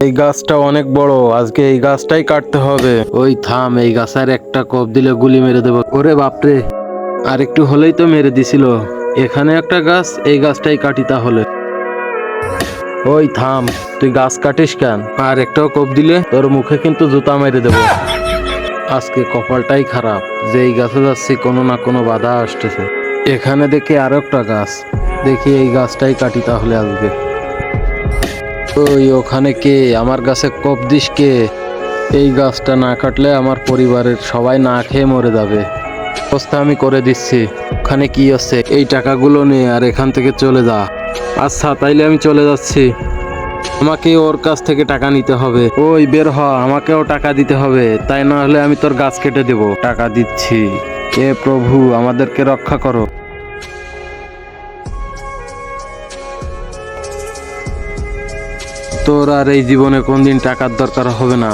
এই গাছটা অনেক বড়, আজকে এই গাছটাই কাটতে হবে। ওই থাম, এই গাছের একটা কোপ দিলে গুলি মেরে দেবো। ওরে বাপরে। আর একটু হলেই তো মেরে দিছিল। এখানে একটা গাছ, এই গাছটাই কাটি তাহলে। ওই থাম, তুই গাছ কাটিস কেন? আর একটাও কোপ দিলে তোর মুখে কিন্তু জুতা মেরে দেবো। আজকে কপালটাই খারাপ। যে এই গাছে যাচ্ছি, কোনো না কোনো বাধা আসতেছে। এখানে দেখি আরও একটা গাছ। দেখি এই গাছটাই কাটি তাহলে আজকে। ওই ওখানে কে? আমার গাছে কোপ দিস কে? এই গাছটা না কাটলে আমার পরিবারের সবাই না খেয়ে মরে যাবে। ব্যবস্থা আমি করে দিচ্ছি। ওখানে কি হচ্ছে এই টাকাগুলো নে আর এখান থেকে চলে যা। আচ্ছা তাইলে আমি চলে যাচ্ছি। আমাকে ওর কাছ থেকে টাকা নিতে হবে। ওই, বের হ, আমাকেও টাকা দিতে হবে। তাই না হলে আমি তোর গাছ কেটে দেব। টাকা দিচ্ছি। এ প্রভু, আমাদেরকে রক্ষা করো। তোর আর এই জীবনে কোনদিন টাকার দরকার হবে না।